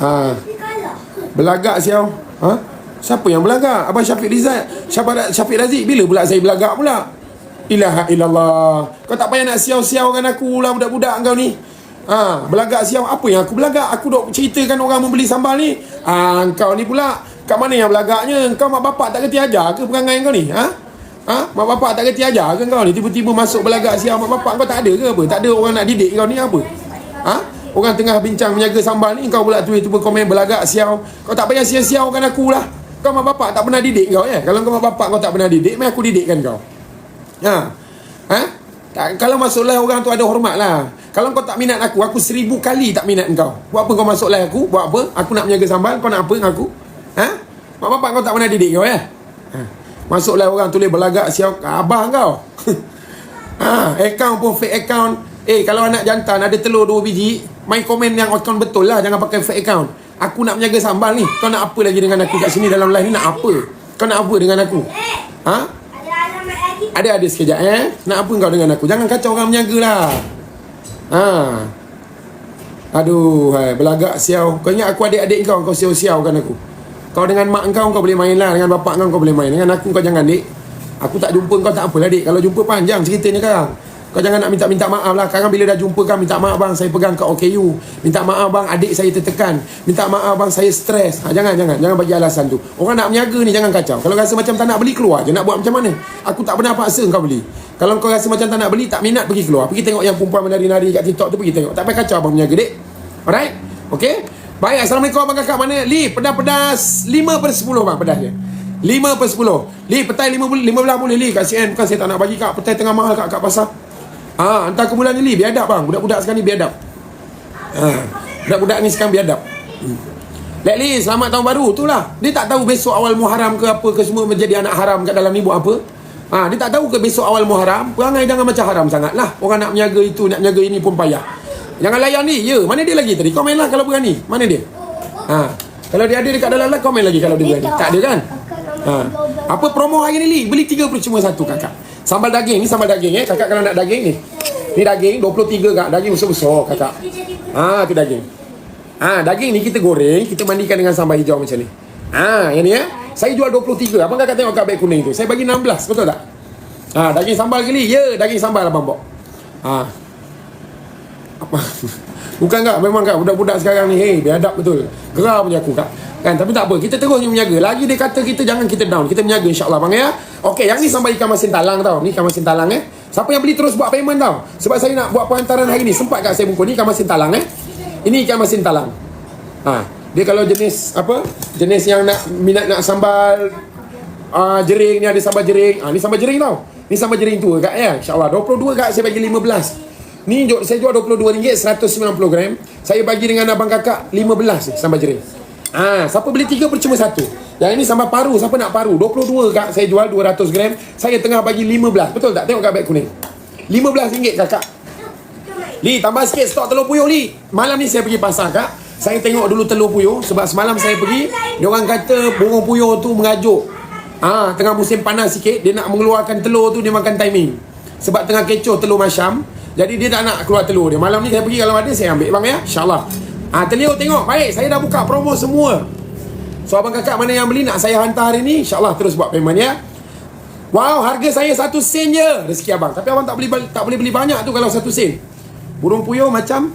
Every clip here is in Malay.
Ha. Belagak siau. Ha? Siapa yang belagak? Abang Syafiq Rizal. Syafiq, Syafiq Razik. Bila pula saya belagak pula? Ilaha illallah. Kau tak payah nak siau-siau dengan aku lah budak-budak kau ni. Ha, belagak siau. Apa yang aku belagak? Aku dok ceritakan orang membeli sambal ni. Ha, kau ni pula. Kat mana yang belagaknya? Kau mak bapak tak kerti ajar ke perangai kau ni? Ha? Ha? Mak bapak tak kerti ajar ke kau ni? Tiba-tiba masuk belagak siau. Mak bapak kau tak ada ke apa? Tak ada orang nak didik kau ni apa? Ha? Orang tengah bincang menjaga sambal ni Kau pula tiba-tiba komen belagak siau Kau tak payah siau-siaukan aku lah Kau mak bapak tak pernah didik kau ya Kalau kau mak bapak kau tak pernah didik Mari aku didikkan kau Ha? Ha? Tak, kalau masuk live orang tu ada hormat lah Kalau kau tak minat aku Aku seribu kali tak minat kau Buat apa kau masuk live aku Buat apa? Aku nak menjaga sambal Kau nak apa dengan aku? Ha? Mak bapak kau tak pernah didik kau ya? Ha? Masuk live orang tulis belagak siau Abah kau ha? Account pun fake account Eh kalau anak jantan ada telur dua biji Main komen yang account betul lah Jangan pakai fake account. Aku nak menjaga sambal ni. Kau nak apa lagi dengan aku kat sini dalam live ni? Nak apa? Kau nak apa dengan aku? Ha? Ada-ada sekejap eh. Nak apa kau dengan aku? Jangan kacau orang menjaga lah. Ha. Aduh hai, Belagak siau. Kau ingat aku adik-adik kau? Kau siau-siau kan aku. Kau dengan mak kau Kau boleh main lah. Dengan bapak kau Kau boleh main. Dengan aku kau jangan dik. Aku tak jumpa kau tak apalah dik. Kalau jumpa panjang ceritanya sekarang kau jangan nak minta-minta maaf lah. Sekarang bila dah jumpa kan Minta maaf bang Saya pegang kat OKU Minta maaf bang Adik saya tertekan. Minta maaf bang Saya stres. Ha, Jangan jangan. Jangan bagi alasan tu. Orang nak menyaga ni Jangan kacau. Kalau rasa macam tak nak beli Keluar je. Nak buat macam mana? Aku tak pernah paksa kau beli. Kalau kau rasa macam tak nak beli Tak minat pergi keluar. Pergi tengok yang perempuan menari-nari Kat TikTok tu Pergi tengok. Tak payah kacau abang menyaga dek. Alright? Okay Baik Assalamualaikum abang kakak mana? Li pedas-pedas 5 per 10 bang pedasnya. 5 per 10 Li petai 15 boleh Li. Kat CN Bukan saya tak nak bagi kak. Petai tengah mahal kat, kat pasar Ha, hantar ke bulan ni biadab bang. Budak-budak sekarang ni biadab. Ha, budak-budak ni sekarang biadab. Hmm. Lekli, selamat tahun baru. Itulah. Dia tak tahu besok awal Muharram ke apa ke semua menjadi anak haram kat dalam ni buat apa. Ha, dia tak tahu ke besok awal Muharram. Perangai jangan macam haram sangat lah. Orang nak menjaga itu, nak menjaga ini pun payah. Jangan layan ni. Ya, mana dia lagi tadi? Komen lah kalau berani. Mana dia? Ha, kalau dia ada dekat dalam lah, komen lagi kalau dia berani. Tak ada kan? Ha. Apa promo hari ni, Li? Beli 3 per cuma satu kakak. Sambal daging ni sambal daging eh. Kakak kalau nak daging ni. Ni daging 23 kak. Daging besar-besar kakak. Ha tu daging. Ha daging ni kita goreng, kita mandikan dengan sambal hijau macam ni. Ha yang ni eh. Saya jual 23. Abang kakak tengok kat beg kuning tu. Saya bagi 16, betul tak? Ha daging sambal kali. Ya, daging sambal abang bawa. Ha. Apa? Bukan kak, memang kak budak-budak sekarang ni, hey, biadab betul. Gerah punya aku kak. Kan, tapi tak apa, kita terus menjaga. Lagi dia kata kita jangan kita down. Kita menjaga insya-Allah bang ya. Okey, yang ni sambal ikan masin talang tau. Ni ikan masin talang eh. Siapa yang beli terus buat payment tau. Sebab saya nak buat perantaran hari ni. Sempat kat saya bungkus ni ikan masin talang eh. Ini ikan masin talang. Ha, dia kalau jenis apa? Jenis yang nak minat nak sambal uh, jering ni ada sambal jering. Ah ha, ni sambal jering tau. Ni sambal jering tu kak ya. Insya-Allah 22 kak saya bagi 15. Ni saya jual RM22 190 gram. Saya bagi dengan abang kakak 15 sambal jering. Ah, siapa beli 3 percuma 1? Yang ini sambal paru, siapa nak paru? 22 kak, saya jual 200 gram. Saya tengah bagi 15. Betul tak? Tengok kat beg kuning. 15 ringgit kakak. Li, tambah sikit stok telur puyuh Li. Malam ni saya pergi pasar kak. Saya tengok dulu telur puyuh sebab semalam saya pergi, dia orang kata burung puyuh tu mengajuk. Ah, ha, tengah musim panas sikit, dia nak mengeluarkan telur tu dia makan timing. Sebab tengah kecoh telur masyam. Jadi dia tak nak keluar telur dia. Malam ni saya pergi kalau ada saya ambil bang ya. Insya-Allah. Ah, ha, terlihat tengok. Baik, saya dah buka promo semua. So abang kakak mana yang beli nak saya hantar hari ni, insya-Allah terus buat payment ya. Wow, harga saya satu sen je rezeki abang. Tapi abang tak beli tak boleh beli banyak tu kalau satu sen. Burung puyuh macam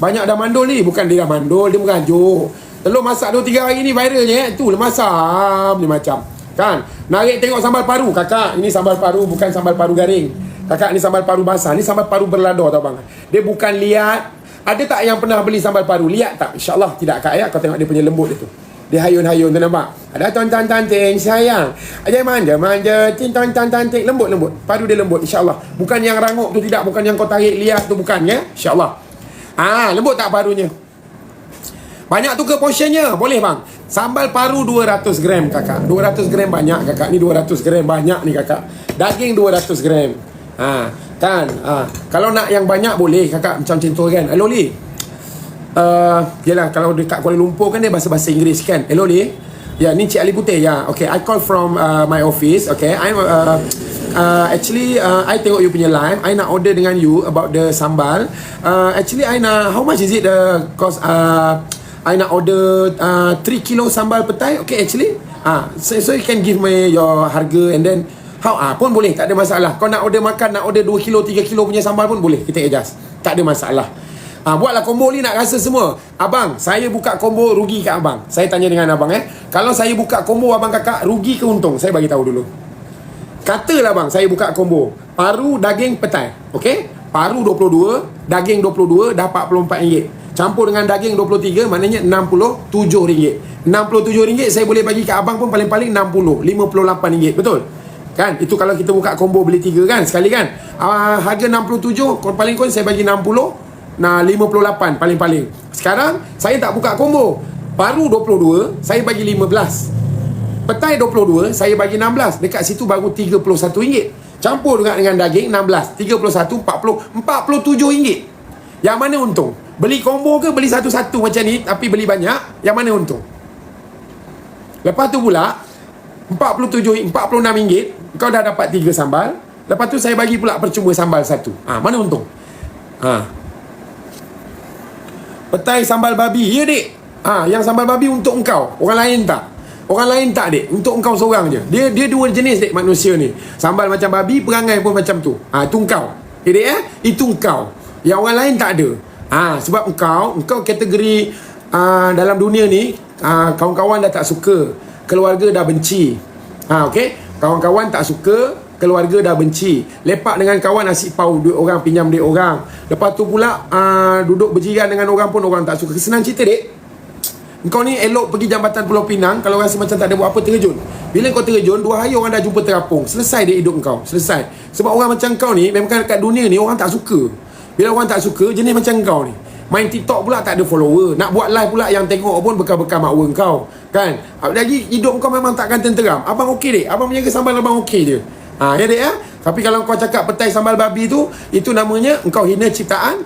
banyak dah mandul ni, bukan dia dah mandul, dia mengajuk. Telur masak 2 3 hari ni viralnya eh. Tu lemasam ni macam. Kan? Narik tengok sambal paru, kakak. Ini sambal paru bukan sambal paru garing. Kakak ni sambal paru basah. Ni sambal paru berlador tau bang. Dia bukan liat, ada tak yang pernah beli sambal paru? Lihat tak? InsyaAllah tidak kak ya. Kau tengok dia punya lembut itu. Dia hayun-hayun tu nampak? Ada tonton tanting sayang. Aja manja manja tin tonton tanting lembut lembut. Paru dia lembut insya-Allah. Bukan yang rangup tu tidak, bukan yang kau tarik lihat tu bukan ya. Insya-Allah. Ah, lembut tak parunya? Banyak tu ke portionnya? Boleh bang. Sambal paru 200 gram kakak. 200 gram banyak kakak. Ni 200 gram banyak ni kakak. Daging 200 gram. Ha, kan? Ha. Kalau nak yang banyak boleh kakak macam tu kan. Hello Li. Uh, yalah kalau dekat Kuala Lumpur kan dia bahasa-bahasa Inggeris kan. Hello Li. Ya, ni Cik Ali Putih ya. Okay, I call from uh, my office. Okay, I'm uh, uh, actually uh, I tengok you punya live. I nak order dengan you about the sambal. Uh, actually I nak how much is it the cost uh, I nak order uh, 3 kilo sambal petai Okay actually ah, so, so you can give me your harga And then How ah pun boleh tak ada masalah. Kau nak order makan nak order 2 kilo 3 kilo punya sambal pun boleh. Kita adjust. Tak ada masalah. Ah buatlah combo ni nak rasa semua. Abang, saya buka combo rugi ke abang? Saya tanya dengan abang eh. Kalau saya buka combo abang kakak rugi ke untung? Saya bagi tahu dulu. Katalah bang, saya buka combo. Paru daging petai. Okey? Paru 22, daging 22 dah 44 ringgit. Campur dengan daging 23 maknanya 67 ringgit. 67 ringgit saya boleh bagi ke abang pun paling-paling 60, 58 ringgit. Betul? Kan? Itu kalau kita buka combo beli tiga kan sekali kan? Uh, harga 67 paling kurang saya bagi 60 nah 58 paling-paling. Sekarang saya tak buka combo. Baru 22 saya bagi 15 petai 22 saya bagi 16 dekat situ baru 31 ringgit. Campur dengan dengan daging 16 31 40 47 ringgit. Yang mana untung? Beli combo ke beli satu-satu macam ni tapi beli banyak yang mana untung? Lepas tu pula 47 46 ringgit kau dah dapat tiga sambal Lepas tu saya bagi pula percuma sambal satu. Ha, Mana untung? Ha. Petai sambal babi. Ya dek ha, Yang sambal babi untuk engkau. Orang lain tak? Orang lain tak dek Untuk engkau seorang je. Dia dia dua jenis dek manusia ni. Sambal macam babi Perangai pun macam tu. Ha, Itu engkau. Ya dek eh? Itu engkau. Yang orang lain tak ada. Ha, Sebab engkau Engkau kategori uh, Dalam dunia ni uh, Kawan-kawan dah tak suka. Keluarga dah benci. Ha, Okay Kawan-kawan tak suka Keluarga dah benci. Lepak dengan kawan asyik pau duit orang Pinjam duit orang. Lepas tu pula uh, Duduk berjiran dengan orang pun Orang tak suka. Kesenang cerita dek Kau ni elok pergi jambatan Pulau Pinang Kalau rasa macam tak ada buat apa terjun. Bila kau terjun Dua hari orang dah jumpa terapung. Selesai dia hidup kau. Selesai. Sebab orang macam kau ni Memang kat dunia ni Orang tak suka. Bila orang tak suka Jenis macam kau ni Main TikTok pula tak ada follower Nak buat live pula yang tengok pun Bekal-bekal makwa kau Kan? Lagi hidup kau memang takkan tenteram. Abang okey dek. Abang menjaga sambal abang okey je. Ha, ya dek ya? Tapi kalau kau cakap petai sambal babi tu, itu namanya engkau hina ciptaan.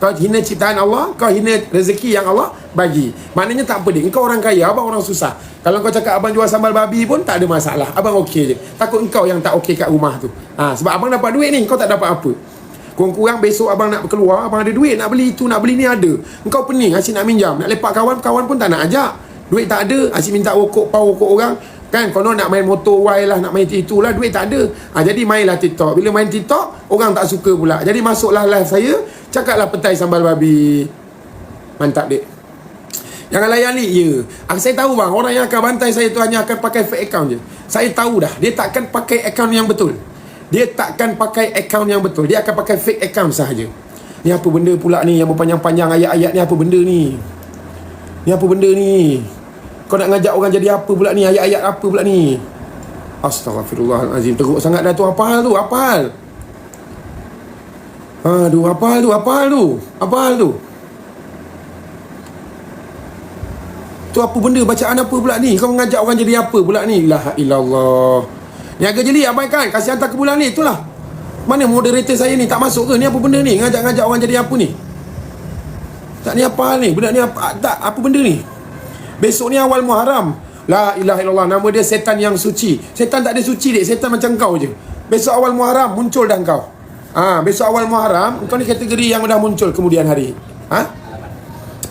Kau hina ciptaan Allah, kau hina rezeki yang Allah bagi. Maknanya tak apa dek. Engkau orang kaya, abang orang susah. Kalau kau cakap abang jual sambal babi pun tak ada masalah. Abang okey je. Takut engkau yang tak okey kat rumah tu. Ha, sebab abang dapat duit ni, kau tak dapat apa. Kurang-kurang besok abang nak keluar Abang ada duit nak beli itu nak beli ni ada. Engkau pening asyik nak minjam. Nak lepak kawan Kawan pun tak nak ajak. Duit tak ada Asyik minta rokok Pau rokok orang. Kan konon nak main motor Y lah Nak main itu lah Duit tak ada. Ha, Jadi mainlah TikTok. Bila main TikTok Orang tak suka pula. Jadi masuklah live saya Cakaplah petai sambal babi. Mantap dek Jangan layan ni Ya. Ha, Saya tahu bang. Orang yang akan bantai saya tu Hanya akan pakai fake account je. Saya tahu dah. Dia takkan pakai account yang betul Dia takkan pakai account yang betul Dia akan pakai fake account sahaja Ni apa benda pula ni Yang berpanjang-panjang ayat-ayat ni Apa benda ni Ni apa benda ni kau nak ngajak orang jadi apa pula ni? Ayat-ayat apa pula ni? Astaghfirullahalazim. Teruk sangat dah tu. Apa hal tu? Apa hal? Aduh, apa hal tu? Apa hal tu? Apa hal tu? Tu apa benda? Bacaan apa pula ni? Kau ngajak orang jadi apa pula ni? La ilallah. Ni agak jeli abaikan. Kasih hantar ke bulan ni. Itulah. Mana moderator saya ni? Tak masuk ke? Ni apa benda ni? Ngajak-ngajak orang jadi apa ni? Tak ni apa ni? Benda ni apa? Tak, apa benda ni? Besok ni awal Muharram. La ilaha illallah. Nama dia setan yang suci. Setan tak ada suci dek. Setan macam kau je. Besok awal Muharram muncul dah kau. Ah, ha, besok awal Muharram kau ni kategori yang dah muncul kemudian hari. Ha?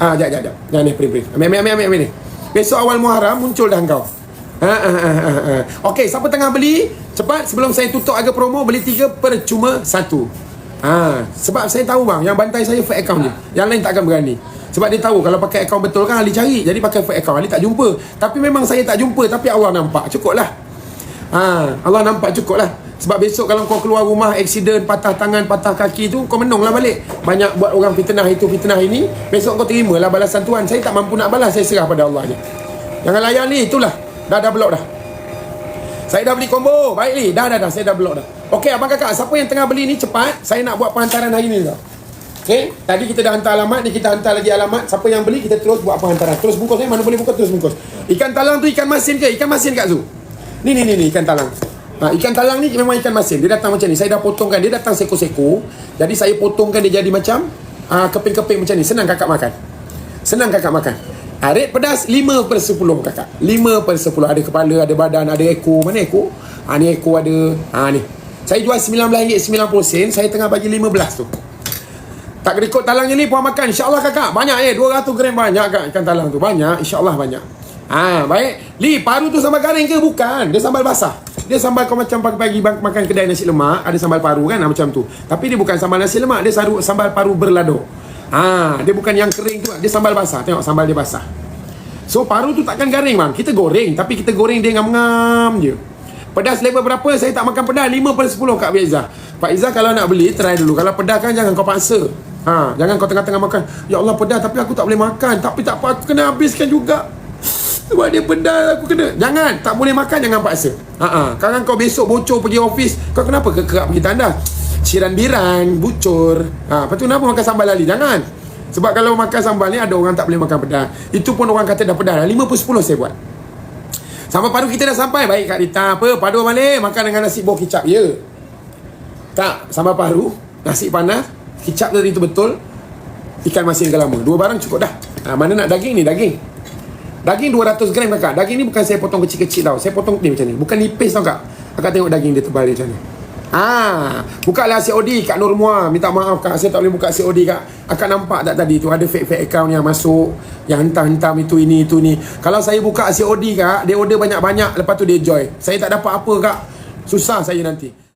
Ah, ha, jap jap jap. Jangan ni peri-peri. Ambil ambil ambil ambil, ambil ni. Besok awal Muharram muncul dah kau. Ha, ha, ha. Okey, siapa tengah beli? Cepat sebelum saya tutup harga promo beli tiga percuma satu. Ha, sebab saya tahu bang, yang bantai saya fake account je. Yang lain takkan berani. Sebab dia tahu kalau pakai akaun betul kan Ali cari. Jadi pakai fake account Ali tak jumpa. Tapi memang saya tak jumpa tapi Allah nampak. Cukuplah. Ha, Allah nampak cukuplah. Sebab besok kalau kau keluar rumah accident patah tangan patah kaki tu kau menunglah balik. Banyak buat orang fitnah itu fitnah ini, besok kau terimalah balasan Tuhan. Saya tak mampu nak balas, saya serah pada Allah je. Jangan layan ni, itulah. Dah dah blok dah. Saya dah beli combo. Baik ni, dah dah dah saya dah blok dah. Okey abang kakak, siapa yang tengah beli ni cepat, saya nak buat penghantaran hari ni tau. Okay, tadi kita dah hantar alamat ni kita hantar lagi alamat. Siapa yang beli kita terus buat penghantaran. Terus bungkus ni mana boleh buka terus bungkus. Ikan talang tu ikan masin ke? Ikan masin kat tu. Ni ni ni ni ikan talang. Ha, ikan talang ni memang ikan masin. Dia datang macam ni. Saya dah potongkan. Dia datang seko-seko. Jadi saya potongkan dia jadi macam uh, keping-keping macam ni. Senang kakak makan. Senang kakak makan. Ha, rate pedas 5 per 10 kakak. 5 per 10. Ada kepala, ada badan, ada ekor. Mana ekor? Ha, ni ekor ada. Ha, ni. Saya jual RM19.90. Saya tengah bagi 15 tu. Tak ikut talangnya ni puan makan. InsyaAllah kakak. Banyak eh. 200 gram banyak kak ikan talang tu. Banyak. InsyaAllah banyak. Ah, baik. Li, paru tu sambal garing ke? Bukan. Dia sambal basah. Dia sambal kau macam pagi-pagi makan kedai nasi lemak, ada sambal paru kan ah, macam tu. Tapi dia bukan sambal nasi lemak, dia sambal paru berlado. Ah, dia bukan yang kering tu. Dia sambal basah. Tengok sambal dia basah. So paru tu takkan garing bang. Kita goreng, tapi kita goreng dia ngam-ngam je. Pedas level berapa? Saya tak makan pedas 5 per 10 Kak Izzah. Pak Izzah kalau nak beli try dulu. Kalau pedas kan jangan kau paksa. Ha, jangan kau tengah-tengah makan. Ya Allah pedas tapi aku tak boleh makan. Tapi tak apa aku kena habiskan juga. Sebab dia pedas aku kena. Jangan, tak boleh makan jangan paksa. Ha ah. Kalau kau besok bocor pergi office, kau kenapa kekerap pergi tanda? Ciran biran, bucur. Ha, lepas tu kenapa makan sambal lali? Jangan. Sebab kalau makan sambal ni ada orang tak boleh makan pedas. Itu pun orang kata dah pedas. 5 per 10 saya buat. Sambal paru kita dah sampai. Baik Kak Rita. Apa? Padu balik. Makan dengan nasi bawah kicap. Ya. Kak, sambal paru. Nasi panas. Kicap tadi tu betul. Ikan masin lama. Dua barang cukup dah. Ha, mana nak daging ni? Daging. Daging 200 gram kakak. Daging ni bukan saya potong kecil-kecil tau. Saya potong ni macam ni. Bukan nipis tau kak. Kakak tengok daging dia tebal dia macam ni. Ah, buka lah COD Kak Nur Mua. Minta maaf kak, saya tak boleh buka COD kak. Akak nampak tak tadi tu ada fake-fake account yang masuk, yang hentam-hentam itu ini itu ni. Kalau saya buka COD kak, dia order banyak-banyak lepas tu dia join. Saya tak dapat apa kak. Susah saya nanti.